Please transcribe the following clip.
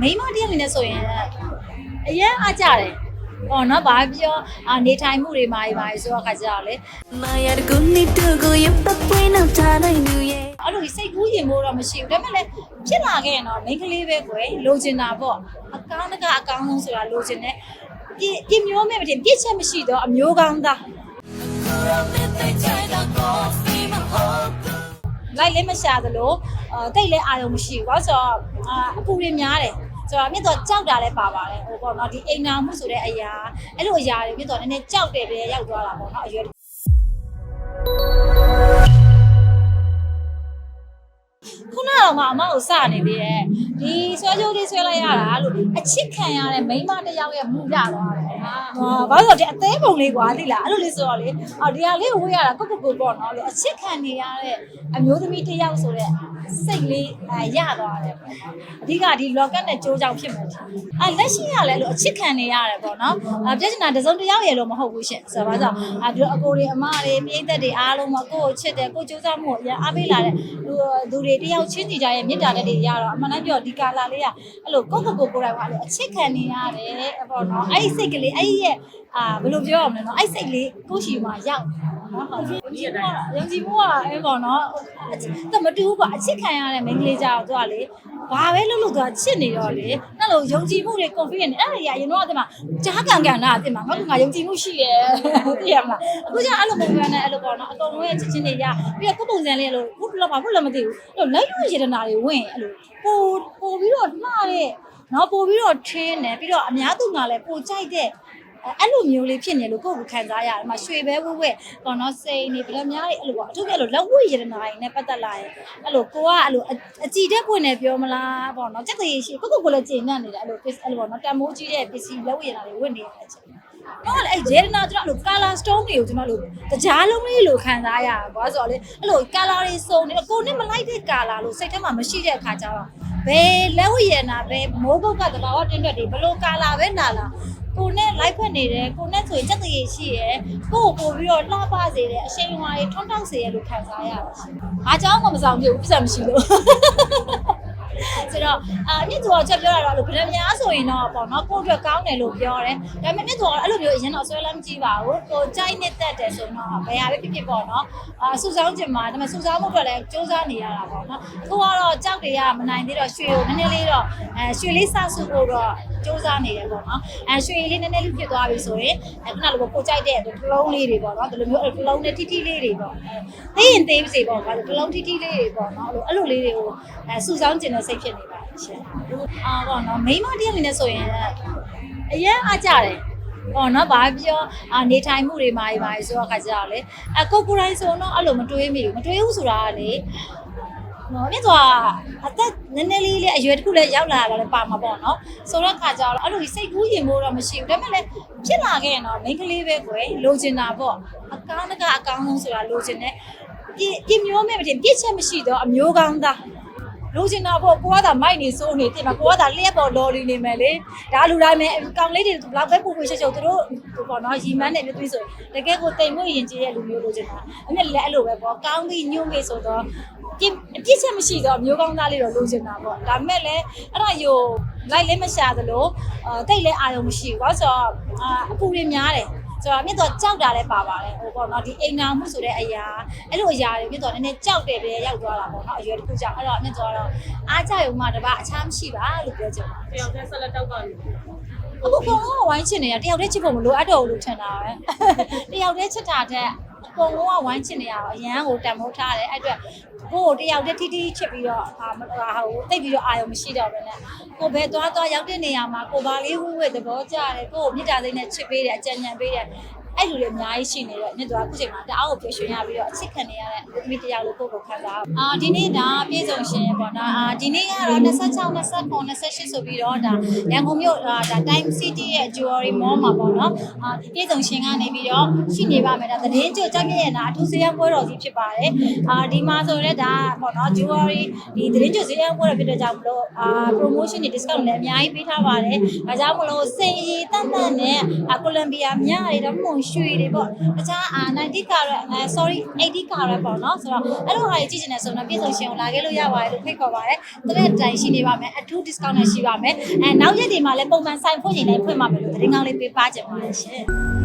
မိန်းမတစ်ယောက်အနေနဲ့ဆိုရင်အရင်အားကြတယ်ဟောနော်ဘာပြောအာနေထိုင်မှုတွေမှာပါဆိုတော့ခါကြတော့လေမာယာတကူနီတူကိုရပပွေးနောက်ထားနိုင်လူရဲ့အဲ့လိုစိတ်ကူးရင်မို့တော့မရှိဘူးဒါပေမဲ့လည်းဖြစ်လာခဲ့ရင်တော့မိန်းကလေးပဲကွယ်လိုချင်တာပေါ့အကောင်းတကအကောင်းဆုံးဆိုတာလိုချင်တယ်ပြပြမျိုးမဲ့မတင်ပြစ်ချက်မရှိတော့အမျိုးကောင်းသားလိုက်လည်းမရှာသလိုအာတိတ်လည်းအာရုံမရှိဘူးဘာလို့ဆိုတော့အာအပူတွေများတယ် ဆိုတော့မြစ်တော့ကြောက်တာလည်းပါပါတယ်ဟိုပေါ့နော်ဒီအိမ်နာမှုဆိုတဲ့အရာအဲ့လိုအရာတွေမြစ်တော့နည်းနည်းကြောက်တယ်ပဲရောက်သွားတာပေါ့နော်အရွယ်ခုနက တော့မှအမကိုစနေသေးတယ်ဒီဆွဲကြိုးလေးဆွဲလိုက်ရတာလို့အချစ်ခံရတဲ့မိန်းမတစ်ယောက်ရဲ့မူရသွားတယ်ဟာဘာလို့လဲဆိုတော့ဒီအသေးပုံလေးကွာသိလားအဲ့လိုလေးဆိုတော့လေအော်ဒီဟာလေးကိုဝေးရတာကိုကိုကိုပေါ့နော်လို့အချစ်ခံနေရတဲ့အမျိုးသမီးတစ်ယောက်ဆိုတဲ့စိတ်လေးအဲရသွားတယ်ပေါ့နော်အဓိကဒီ locket နဲ့ကြိုးကြောင်ဖြစ်မယ်ထင်တယ်အဲလက်ရှိရလဲလို့အချစ်ခံနေရတယ်ပေါ့နော်အဲပြဿနာတစ်စုံတစ်ယောက်ရဲ့လို့မဟုတ်ဘူးရှင်ဆိုတော့ဘာလို့အကိုတွေအမတွေပြိသက်တွေအားလုံးကကိုကိုချစ်တယ်ကိုကြိုးစားမှုကိုအရင်အားပေးလာတဲ့လူသူတွေတယောက်ချင်းစီကြရဲ့မေတ္တာလက်တွေရတော့အမှန်တမ်းပြောဒီကာလာလေးကအဲ့လိုကိုကိုကိုကိုယ်တိုင်ကအဲ့လိုအချစ်ခံနေရတယ်ပေါ့နော်အဲ့ဒီစိတ်ကလေးအဲ့ဒီရဲ့အာဘယ်လိုပြောရမလဲနော်အဲ့ဒီစိတ်ကလေးကိုရှိမှရောက်နော်ဟုတ်ကဲ့ယုံကြည်မှုကယုံကြည်မှုကအဲ့ပေါ့နော်တမတူဘူးပေါ့အချစ်ခံရတဲ့မိန်းကလေးကြောက်သူကလေဘာပဲလုပ်လို့သူကချစ်နေတော့လေအဲ့လိုယုံကြည်မှုတွေ confidence အဲ့ဒါကြီးအရင်တော့ကတည်းကကြားကန်ကန်တာတင်မှာငါကငါယုံကြည်မှုရှိရဲ့သိရမလားအခုကျအဲ့လိုပုံစံနဲ့အဲ့လိုပေါ့နော်အကုန်လုံးရဲ့ချစ်ချင်းတွေရပြီးတော့ကိုယ်ပုံစံလေးအဲ့လိုဘုလောဘာဘုလောမသိဘူးအဲ့လိုလက်ရွေးရတနာတွေဝင်အဲ့လိုပိုပိုပြီးတော့လှတဲ့နော်ပိုပြီးတော့ထင်းတယ်ပြီးတော့အများသူကလည်းပိုကြိုက်တဲ့အဲ့လိုမျိုးလေးဖြစ်နေလို့ကိုယ့်ကိုခံစားရတယ်။မရွှေပဲဝဲဝဲပေါ့နော်စိန်နေဗလများတွေအဲ့လိုပေါ့အထူးကအဲ့လိုလက်ဝဲရတနာတွေနဲ့ပတ်သက်လာရင်အဲ့လိုကိုကအဲ့လိုအကြည်တဲ့ပွင့်နေပြောမလားပေါ့နော်စက်တရေရှိကိုကိုကိုလည်းကျင့်နေတယ်အဲ့လိုအဲ့လိုပေါ့နော်တမိုးကြီးတဲ့ပစ္စည်းလက်ဝဲရတနာတွေဝင်နေတဲ့အချိန် တော့လေအဲ့ဂျေရနာကျွန်တော်အဲ့လို color stone တွေကိုကျွန်တော်လို့တကြားလုံးလေးလိုခံစားရတာဘာလို့ဆိုတော့လေအဲ့လို color တွေစုံနေကိုနဲ့မလိုက်တဲ့ color လို့စိတ်ထဲမှာမရှိတဲ့အခါကျတော့ဘယ်လက်ဝဲရနာဘယ်မိုးကုတ်ကတဘာဝတင်းတွက်တွေဘလို့ color ပဲနာလာကိုနဲ့လိုက်ဖက်နေတယ်ကိုနဲ့ဆိုရင်စက်တရေရှိရယ်ကိုကိုပို့ပြီးတော့လှပစေတယ်အရှိန်အဝါတွေထွန်းတောက်စေရလို့ခံစားရတာရှင်။အားကြောင့်မမဆောင်ပြဘူးပြဿနာမရှိလို့ ဆိုတော့အာမြင့်သူကချက်ပြောတာတော့လို့ဗဒများဆိုရင်တော့ပေါ့နော်ကိုယ့်အတွက်ကောင်းတယ်လို့ပြောတယ်ဒါပေမဲ့မြင့်သူကအဲ့လိုမျိုးအရင်တော့ဆွဲလမ်းမကြည့်ပါဘူးကိုကြိုက်နေတတ်တယ်ဆိုတော့ဘယ်ဟာပဲဖြစ်ဖြစ်ပေါ့နော်အာစူဆောင်းကျင်မှာဒါပေမဲ့စူဆောင်းမှုအတွက်လည်းစူးစမ်းနေရတာပေါ့နော်အခုကတော့ကြောက်တွေကမနိုင်သေးတော့ရွှေကိုနည်းနည်းလေးတော့အဲရွှေလေးစဆုဖို့တော့စူးစမ်းနေတယ်ပေါ့နော်အဲရွှေလေးနည်းနည်းလေးဖြစ်သွားပြီဆိုရင်အဲခုနလိုကိုကြိုက်တဲ့တစ်လုံးလေးတွေပေါ့နော်ဒီလိုမျိုးတစ်လုံးနဲ့ထိထိလေးတွေပေါ့သိရင်သေးပါစေပေါ့ဘာလို့တစ်လုံးထိထိလေးတွေပေါ့နော်အဲ့လိုအဲ့လိုလေးတွေကိုအဲစူဆောင်းကျင်တဲ့စိတ်ဖြစ်နေပါတယ်ရှင်အာပေါ့နော်မိန်းမတစ်ယောက်အနေနဲ့ဆိုရင်အရင်အားကြတယ်ပေါ့နော်ဘာပြောအာနေထိုင်မှုတွေမှာပါဆိုတော့ခါကြတော့လေအကိုကိုတိုင်းဆိုတော့အဲ့လိုမတွေးမိဘူးမတွေးဘူးဆိုတာကလေနော်မြတ်စွာအသက်နည်းနည်းလေးလေးအရွယ်တစ်ခုလည်းရောက်လာတာလည်းပါမှာပေါ့နော်ဆိုတော့ခါကြတော့အဲ့လိုစိတ်ကူးရင်မို့တော့မရှိဘူးဒါပေမဲ့လည်းဖြစ်လာခဲ့ရင်တော့မိန်းကလေးပဲကွယ်လိုချင်တာပေါ့အကောင်းတကအကောင်းဆုံးဆိုတာလိုချင်တယ်ပြပြမျိုးမဲ့မတင်ပြစ်ချက်မရှိတော့အမျိုးကောင်းသား လိုချင်တာပေါ့ကိုကသာမိုက်နေစိုးနေတင်မှာကိုကသာလျှက်ပေါ်လော်လီနေမယ်လေဒါလူတိုင်းမဲ့ကောင်လေးတွေဘလောက်ပဲပူပူရှုပ်ရှုပ်သူတို့ပေါ့နော်ရီမန်းနေပြသွေးဆိုတကယ်ကိုတိမ်မွေ့ရင်ကြီးရဲ့လူမျိုးလိုချင်တာအမေလည်းအဲ့လိုပဲပေါ့ကောင်းပြီးညွန့်ပြီးဆိုတော့ပြစ်အပြစ်ချက်မရှိတော့မျိုးကောင်းသားလေးတော့လိုချင်တာပေါ့ဒါမဲ့လည်းအဲ့ဒါယိုလိုက်လည်းမရှာသလိုအာတိတ်လည်းအာရုံမရှိဘူးဘာလို့ဆိုတော့အာအပူတွေများတယ် ဆိုတော့မြစ်တော့ကြောက်တာလည်းပါပါတယ်ဟိုပေါ့နော်ဒီအိမ်နာမှုဆိုတဲ့အရာအဲ့လိုအရာတွေမြစ်တော့နည်းနည်းကြောက်တယ်ပဲရောက်သွားတာပေါ့နော်အရွယ်တစ်ခုကြောင့်အဲ့တော့မြစ်တော့တော့အားကြရုံမှတပါအခြားမရှိပါလို့ပြောချင်ပါတယ်တယောက်တည်းဆက်လက်တောက်ပါလို့အခုကောင်ကဝိုင်းချင်နေတာတယောက်တည်းချစ်ဖို့မလိုအပ်တော့ဘူးလို့ထင်တာပဲတယောက်တည်းချစ်တာတဲ့ အကုန်လုံးကဝိုင်းချင်နေရတော့အရန်ကိုတန်မိုးထားတယ်အဲ့အတွက်ကိုကိုတယောက်တည်းထိထိချစ်ပြီးတော့ဟာမဟာဟိုတိတ်ပြီးတော့အာရုံမရှိတော့ပဲနဲ့ကိုဘယ်သွားသွားရောက်တဲ့နေရာမှာကိုပါလေးဝှဝှသဘောကျတယ်ကိုကိုမြစ်တာသိမ်းနဲ့ချစ်ပေးတယ်အကြံဉာဏ်ပေးတယ် အဲ့လူတွေအများကြီးရှိနေတော့မြစ်သွားအခုချိန်မှာတအားကိုပြောရွှင်ရပြီးတော့အချစ်ခံနေရတဲ့လူသမီးတယောက်လို့ကိုကိုခံစားအာဒီနေ့ဒါပြည်စုံရှင်ပေါ့နော်အာဒီနေ့ကတော့26 29 28ဆိုပြီးတော့ဒါရန်ကုန်မြို့ဒါ Time City ရဲ့ Jewelry Mall မှာပေါ့နော်အာဒီပြည်စုံရှင်ကနေပြီးတော့ရှိနေပါမယ်ဒါသတင်းကြိုကြောက်ရဲ့နာအထူးစရန်ပွဲတော်ကြီးဖြစ်ပါတယ်အာဒီမှာဆိုရဲဒါပေါ့နော် Jewelry ဒီသတင်းကြိုစရန်ပွဲတော်ဖြစ်တဲ့ကြောင့်မလို့အာ promotion တွေ discount လည်းအများကြီးပေးထားပါတယ်ဒါကြောင့်မလို့စိန်ရည်တတ်တတ်နဲ့ကိုလံဘီယာမြတွေတော့မုံရွှေတွေပေါ့တခြားအာ90 carat အဲ sorry 80 carat ပေါ့နော်ဆိုတော့အဲ့လိုဟာတွေကြည့်ချင်တယ်ဆိုတော့ပြည်စုံရှင်ကိုလာခဲ့လို့ရပါတယ်လို့ဖိဖိတ်ခေါ်ပါတယ်တရက်တိုင်ရှိနေပါမယ်အထူး discount နဲ့ရှိပါမယ်အဲနောက်ရက်တွေမှာလည်းပုံမှန်ဆိုင်ဖွင့်နေတိုင်းဖွင့်ပါမယ်လို့သတင်းကောင်းလေးပေးပါချင်ပါတယ်ရှင်